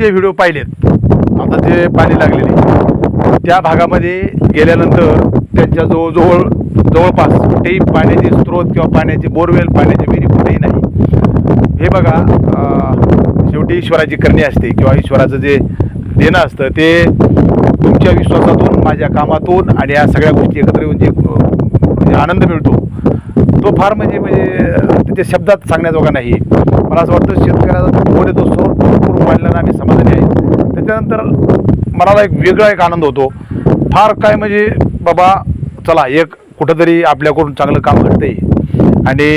जे व्हिडिओ पाहिलेत आता जे पाणी लागलेले त्या भागामध्ये गेल्यानंतर त्यांच्या जवळजवळ जवळपास कुठेही पाण्याचे स्रोत किंवा पाण्याचे बोरवेल पाण्याची विहिरी कुठेही नाही. हे बघा शेवटी ईश्वराची करणी असते किंवा ईश्वराचं जे देणं असतं ते तुमच्या विश्वासातून माझ्या कामातून आणि या सगळ्या गोष्टी एकत्र येऊन जे म्हणजे आनंद मिळतो तो फार म्हणजे म्हणजे तिथे त्याच्या शब्दात सांगण्याजोगा नाही. मला असं वाटतं शेतकऱ्याचा फोन तो सोर भरपूर वाढल्यानं आम्ही समाधानी आहे. त्याच्यानंतर मनाला एक वेगळा एक आनंद होतो. फार काय म्हणजे बाबा चला एक कुठंतरी आपल्याकडून चांगलं काम करते आणि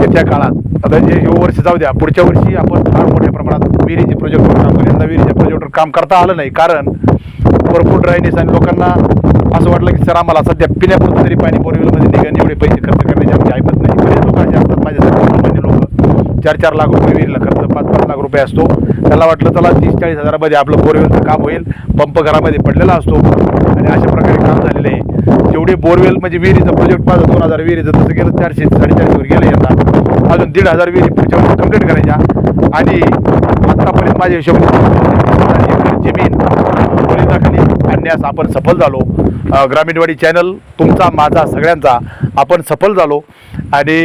येत्या काळात आता जे हे वर्ष जाऊ द्या पुढच्या वर्षी आपण फार मोठ्या प्रमाणात विहिरीचे प्रोजेक्टवर काम करू. यंदा विहिरीच्या प्रोजेक्टवर काम करता आलं नाही. कारण भरपूर ड्रायनेस आणि लोकांना असं वाटलं की सर आम्हाला सध्या पिण्यापुरतं तरी पाणी बोरवेलमध्ये निघणं एवढे पैसे खर्च करण्याची आमची ऐकत नाही. बरेच लोक असे असतात माझ्यासाठी सामान्य लोक. चार चार लाख रुपये विहिरीला खर्च पाच पाच लाख रुपये असतो. त्याला वाटलं चला तीस चाळीस हजारामध्ये आपलं बोरवेलचं काम होईल पंप घरामध्ये पडलेला असतो. आणि अशा प्रकारे काम झालेलं आहे. जेवढे बोरवेल म्हणजे विहिरीचं प्रोजेक्ट माझं दोन हजार विहिरीचं तसं गेलं चारशे साडेचारशेवर गेलं यंदा अजून दीड हजार विहिरी पुढच्या वर्षी कंप्लीट करायच्या. आणि आत्तापर्यंत माझ्या हिशोबाने जमीन पोलिसाखाली आणण्यास आपण सफल झालो. ग्रामीणवाडी चॅनल तुमचा माझा सगळ्यांचा आपण सफल झालो. आणि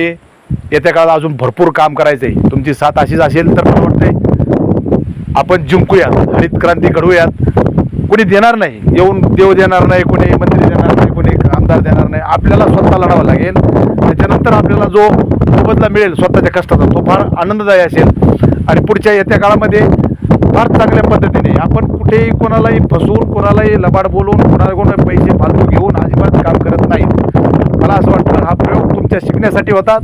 येत्या काळात अजून भरपूर काम करायचं आहे तुमची साथ अशीच असेल तर मला वाटतंय आपण जिंकूयात हरित क्रांती घडवूयात. कोणी देणार नाही येऊन देव देणार नाही कोणी मंत्री देणार नाही कोणी आमदार देणार नाही. आपल्याला स्वतः लढावं लागेल. त्याच्यानंतर आपल्याला जो मोबदला मिळेल स्वतःच्या कष्टाचा तो फार आनंददायी असेल. आणि पुढच्या येत्या काळामध्ये फार चांगल्या पद्धतीने आपण कुठेही कोणालाही फसवून कोणालाही लबाड बोलून कोणाला पैसे फालतू घेऊन अजिबात काम करत नाही मला असं वाटतं हा प्रयोग तुमच्या शिकण्यासाठी होता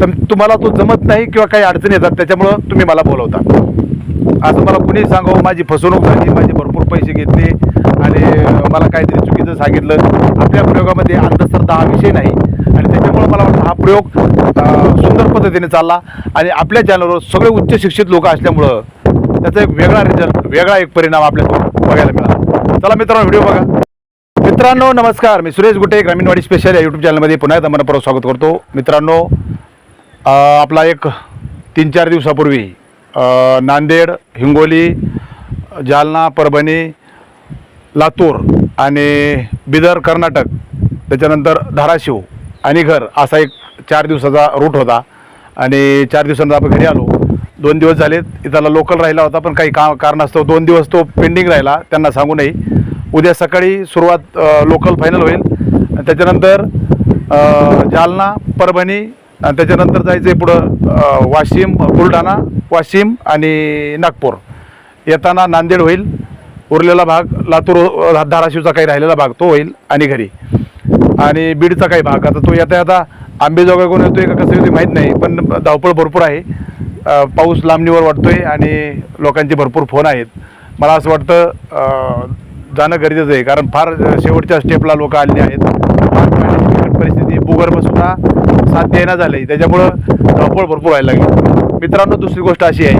तर तुम्हाला तो जमत नाही किंवा काही अडचणी येतात त्याच्यामुळं तुम्ही मला बोलवता. असं मला कुणी सांगावं माझी फसवणूक झाली माझे भरपूर पैसे घेतले आणि मला काहीतरी चुकीचं सांगितलं. आपल्या प्रयोगामध्ये अंधश्रद्धा हा विषय नाही. आणि त्याच्यामुळे मला वाटतं हा प्रयोग सुंदर पद्धतीने चालला. आणि आपल्या चॅनलवर सगळे उच्च शिक्षित लोक असल्यामुळं त्याचा एक वेगळा रिझल्ट वेगळा एक परिणाम आपल्याला बघायला मिळाला. चला मित्रांनो व्हिडिओ बघा. मित्रांनो नमस्कार. मी सुरेश गुटे ग्रामीणवाडी स्पेशल या यूट्यूब चॅनलमध्ये पुन्हा एकदा मनपूर्वक स्वागत करतो. मित्रांनो आपला एक तीन चार दिवसापूर्वी नांदेड हिंगोली जालना परभणी लातूर आणि बिदर कर्नाटक त्याच्यानंतर धाराशिव आणि घर असा एक चार दिवसाचा रूट होता. आणि चार दिवसांचा आपण घरी आलो. दोन दिवस झालेत त्याला लोकल राहिला होता पण काही का कारणास्तव दोन दिवस तो पेंडिंग राहिला त्यांना सांगू नये. उद्या सकाळी सुरुवात लोकल फायनल होईल. त्याच्यानंतर जालना परभणी आणि त्याच्यानंतर जायचं आहे पुढं वाशिम बुलढाणा वाशिम आणि नागपूर. येताना नांदेड होईल. उरलेला भाग लातूर धाराशिवचा काही राहिलेला भाग तो होईल आणि घरी. आणि बीडचा काही भाग. आता तो येता येता आंबेजोगाईकडून येतो आहे का कसं येतो माहीत नाही पण धावपळ भरपूर आहे. पाऊस लांबणीवर वाटतोय आणि लोकांचे भरपूर फोन आहेत. मला असं वाटतं जाणं गरजेचं आहे. कारण फार शेवटच्या स्टेपला लोक आलेली आहेत. परिस्थिती भूगर्भसुद्धा साथ झालं झाले त्याच्यामुळं धावपळ भरपूर व्हायला लागली. मित्रांनो दुसरी गोष्ट अशी आहे.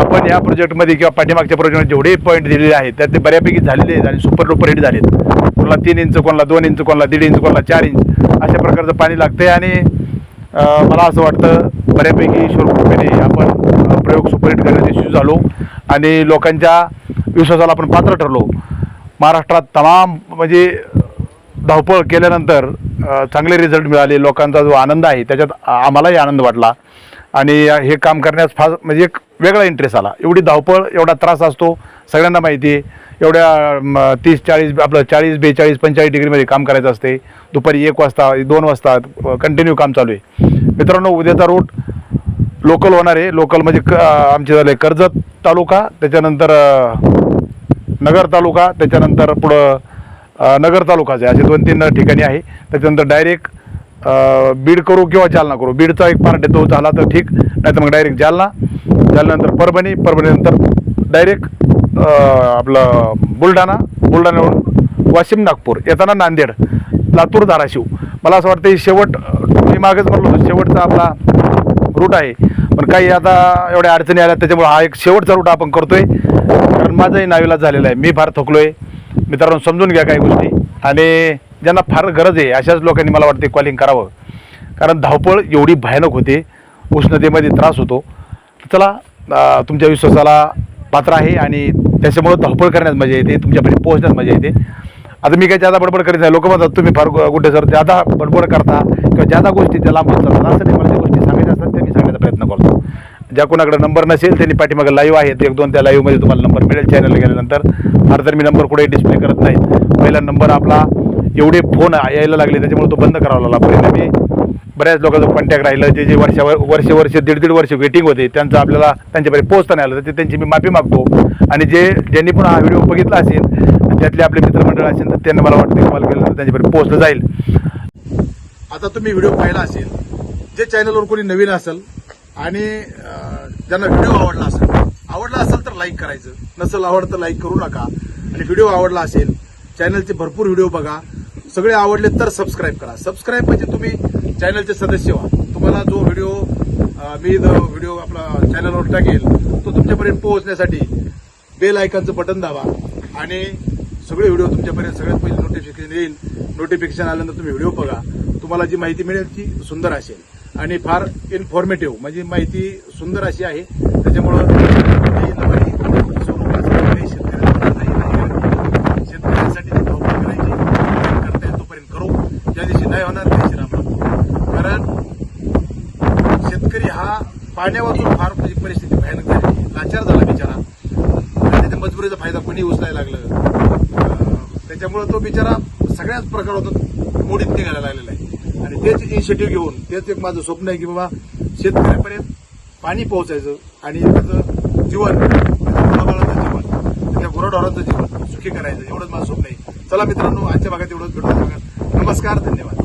आपण या प्रोजेक्टमध्ये किंवा पाठीमागच्या प्रोजेक्टमध्ये जेवढे पॉईंट दिलेले आहेत त्यात ते बऱ्यापैकी झालेले आहेत आणि सुपर डुपर हिट झालेत. कोणाला तीन इंच कोणाला दोन इंच कोणाला दीड इंच कोणाला चार इंच अशा प्रकारचं पाणी लागतंय आणि मला असं वाटतं बऱ्यापैकी ईश्वरकृपेने आपण प्रयोग सुपरहिट करण्यात यशस्वी झालो आणि लोकांच्या विश्वासाला आपण पात्र ठरलो. महाराष्ट्रात तमाम म्हणजे धावपळ केल्यानंतर चांगले रिझल्ट मिळाले. लोकांचा जो आनंद आहे त्याच्यात आम्हालाही आनंद वाटला. आणि हे काम करण्यास फार म्हणजे एक वेगळा इंटरेस्ट आला. एवढी धावपळ एवढा त्रास असतो सगळ्यांना माहिती आहे. एवढ्या तीस चाळीस आपलं चाळीस बेचाळीस पंचेचाळीस डिग्रीमध्ये काम करायचं असते. दुपारी एक वाजता दोन वाजता कंटिन्यू काम चालू आहे. मित्रांनो उद्याचा रूट लोकल होणार आहे. लोकल म्हणजे क आमचे झाले कर्जत तालुका त्याच्यानंतर नगर तालुका त्याच्यानंतर पुढं नगर नगर तालुकाचे असे दोन तीन ठिकाणी आहे. त्याच्यानंतर डायरेक्ट बीड करू किंवा जालना करू. बीडचा एक पार्ट येतो झाला तर ठीक. नाही तर मग डायरेक्ट जालना. जालन्यानंतर परभणी परभणीनंतर डायरेक्ट आपलं बुलढाणा बुलढाण्यावरून वाशिम नागपूर. येताना नांदेड लातूर धाराशिव. मला असं वाटतं शेवट मी मागेच म्हणलो होतो शेवटचा आपला रूट आहे. पण काही आता एवढ्या अडचणी आल्या त्याच्यामुळे हा एक शेवटचा रूट आपण करतोय. कारण माझाही नाविलाज झालेला आहे. मी फार थकलोय. मित्रांनो समजून घ्या काही गोष्टी. आणि ज्यांना फार गरज आहे अशाच लोकांनी मला वाटते कॉलिंग करावं. कारण धावपळ एवढी भयानक होते उष्णतेमध्ये त्रास होतो. चला तुमच्या विश्वासाला पात्र आहे आणि त्याच्यामुळं धावपळ करण्यात मजा येते तुमच्यापर्यंत पोहोचण्यात मजा येते. आता मी काही जादा बडबड करीत नाही लोक म्हणतात तुम्ही फार कुठे सर जादा बडबड करता किंवा जादा गोष्टी त्या लांब असतात असं नाही मला ज्या गोष्टी सांगायच्या असतात त्या मी सांगण्याचा प्रयत्न करतो. ज्या कोणाकडे नंबर नसेल त्यांनी पाठीमागे लाईव्ह आहेत एक दोन त्या लाईव्हमध्ये तुम्हाला नंबर मिळेल चॅनलला गेल्यानंतर. फार तर मी नंबर कुठे डिस्प्ले करत नाही. पहिला नंबर आपला एवढे फोन यायला लागले त्याच्यामुळे तो बंद करावा लागला. परिणामी बऱ्याच लोकांचं कॉन्टॅक्ट राहिलं जे जे वर्षावर वर्ष वर्ष दीड दीड वर्ष वेटिंग होते त्यांचं आपल्याला त्यांच्यापर्यंत पोहोचता नाही आलं. तर ते त्यांची मी माफी मागतो. आणि जे ज्यांनी पण हा व्हिडिओ बघितला असेल त्यातले आपले मित्रमंडळ असेल तर त्यांना मला वाटतं कॉल केलं तर त्यांच्यापर्यंत पोहोचलं जाईल. आता तुम्ही व्हिडिओ पाहिला असेल जे चॅनलवर कोणी नवीन असेल आणि ज्यांना व्हिडिओ आवडला असेल आवडला असेल तर लाईक करायचं. नसेल आवडतं लाईक करू नका. आणि व्हिडिओ आवडला असेल चॅनलचे भरपूर व्हिडिओ बघा. सगळे आवडले तर सबस्क्राईब करा. सबस्क्राईब म्हणजे तुम्ही चॅनलचे सदस्य व्हा. तुम्हाला जो व्हिडिओ मी जो व्हिडिओ आपला चॅनलवर टाकेल तो तुमच्यापर्यंत पोहोचण्यासाठी बेल आयकनचं बटन दाबा आणि सगळे व्हिडिओ तुमच्यापर्यंत सगळ्यात पहिले नोटिफिकेशन येईल. नोटिफिकेशन आल्यानंतर तुम्ही व्हिडिओ बघा. तुम्हाला जी माहिती मिळेल ती सुंदर असेल. आणि फार इन्फॉर्मेटिव्ह म्हणजे माहिती सुंदर अशी आहे. त्याच्यामुळं कुठेही लबाडी, फसवणूक असं काही शेतकऱ्यांना नाही, नाही. शेतकऱ्यांसाठी जी धावपळ करायची जोपर्यंत करता येईल तोपर्यंत करू काय होणार नाही होणार कारण शेतकरी हा पाण्यावरून फार म्हणजे परिस्थिती भयानक झाली. लाचार झाला बिचारा. आणि त्याच्या मजबुरीचा फायदा कोणी उचलायला लागलं? त्याच्यामुळं त्याच्यामुळे तो बिचारा सगळ्याच प्रकारातून मोडीत निघायला लागलेला आहे. आणि तेच इनिशिएटिव्ह घेऊन तेच एक माझं स्वप्न आहे की बाबा शेतकऱ्यापर्यंत पाणी पोहोचायचं आणि त्याचं जीवन त्याच्या मुलाबाळाचं जीवन त्याच्या गुराढोरांचं जीवन सुखी करायचं. एवढंच माझं स्वप्न आहे. चला मित्रांनो आजच्या भागात एवढंच. भेटू नमस्कार धन्यवाद.